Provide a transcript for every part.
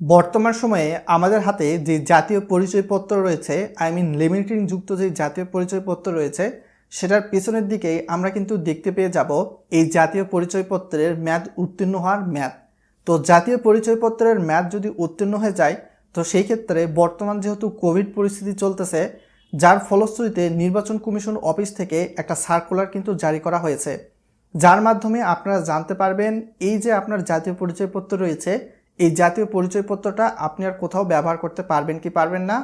বর্তমান সময়ে আমাদের হাতে যে জাতীয় পরিচয়পত্র রয়েছে আই মিন লিমিটিং যুক্ত যে জাতীয় পরিচয়পত্র রয়েছে, সেটার পেছনের দিকেই আমরা কিন্তু দেখতে পেয়ে যাব এই জাতীয় পরিচয়পত্রের ম্যাদ উত্তীর্ণ হওয়ার ম্যাদ। তো জাতীয় পরিচয়পত্রের ম্যাদ যদি উত্তীর্ণ হয়ে যায়, তো সেই ক্ষেত্রে বর্তমান যেহেতু কোভিড পরিস্থিতি চলতেছে, যার ফলশ্রুতিতে নির্বাচন কমিশন অফিস থেকে একটা সার্কুলার কিন্তু জারি করা হয়েছে। যার মাধ্যমে আপনারা জানতে পারবেন এই যে আপনার জাতীয় পরিচয়পত্র রয়েছে এই জাতীয় পরিচয়পত্রটা আপনি আর কোথাও ব্যবহার করতে পারবেন কি পারবেন না।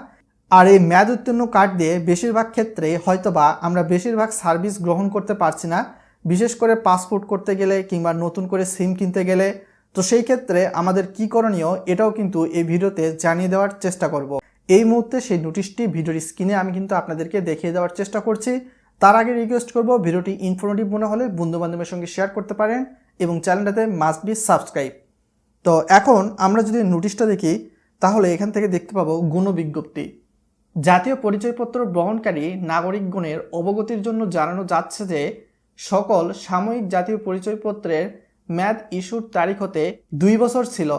আর এই মেয়াদ উত্তীর্ণ কার্ড দিয়ে বেশিরভাগ ক্ষেত্রে হয়তোবা আমরা বেশিরভাগ সার্ভিস গ্রহণ করতে পারছি না। বিশেষ করে পাসপোর্ট করতে গেলে কিংবা নতুন করে সিম কিনতে গেলে। তো সেই ক্ষেত্রে আমাদের কি করণীয় এটাও কিন্তু এই ভিডিওতে জানিয়ে দেওয়ার চেষ্টা করব। এই মুহূর্তে সেই নোটিশটি ভিডিওর স্ক্রিনে আমি কিন্তু আপনাদেরকে দেখিয়ে দেওয়ার চেষ্টা করছি। তার আগে রিকোয়েস্ট করব ভিডিওটি ইনফরমেটিভ মনে হলে বন্ধু বান্ধবের সঙ্গে শেয়ার করতে পারেন এবং চ্যানেলটাতে মাস্ট বি সাবস্ক্রাইব তো এখন আমরা যদি নোটিশটা দেখি, তাহলে এখান থেকে দেখতে পাবো গুণবিজ্ঞপ্তি জাতীয় পরিচয়পত্র গ্রহণকারী নাগরিকগণের অবগতির জন্য জানানো যাচ্ছে যে, সকল সাময়িক জাতীয় পরিচয়পত্রের ম্যাদ ইস্যুর তারিখ হতে দুই বছর ছিল।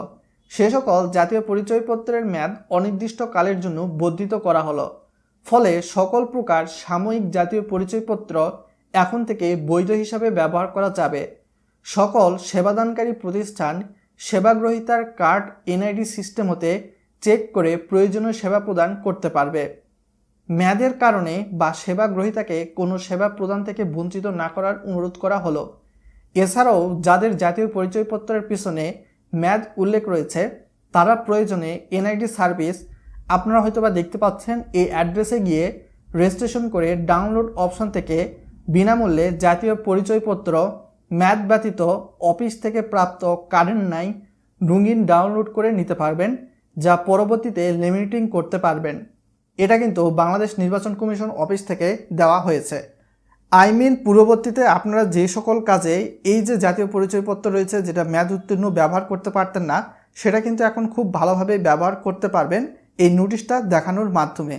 সে সকল জাতীয় পরিচয়পত্রের ম্যাদ অনির্দিষ্ট কালের জন্য বর্ধিত করা হলো। ফলে সকল প্রকার সাময়িক জাতীয় পরিচয়পত্র এখন থেকে বৈধ হিসাবে ব্যবহার করা যাবে। সকল সেবাদানকারী প্রতিষ্ঠান সেবাগ্রহীতার কার্ড, এনআইডি সিস্টেম হতে চেক করে প্রয়োজনীয় সেবা প্রদান করতে পারবে। মেয়াদের কারণে বা সেবা গ্রহীতাকে কোনো সেবা প্রদান থেকে বঞ্চিত না করার অনুরোধ করা হলো। এছাড়াও যাদের জাতীয় পরিচয়পত্রের পিছনে ম্যাদ উল্লেখ রয়েছে, তারা প্রয়োজনে এনআইডি সার্ভিস, আপনারা হয়তোবা দেখতে পাচ্ছেন এই অ্যাড্রেসে গিয়ে রেজিস্ট্রেশন করে ডাউনলোড অপশন থেকে বিনামূল্যে জাতীয় পরিচয়পত্র ম্যাথ ব্যতীত অফিস থেকে প্রাপ্ত কারেন্ট নাই, রঙিন ডাউনলোড করে নিতে পারবেন, যা পরবর্তীতে লিমিটিং করতে পারবেন। এটা কিন্তু বাংলাদেশ নির্বাচন কমিশন অফিস থেকে দেওয়া হয়েছে। আই মিন, পূর্ববর্তীতে আপনারা যে সকল কাজে এই যে জাতীয় পরিচয়পত্র রয়েছে, যেটা ম্যাথ উত্তীর্ণ ব্যবহার করতে পারতেন না, সেটা কিন্তু এখন খুব ভালোভাবে ব্যবহার করতে পারবেন এই নোটিশটা দেখানোর মাধ্যমে।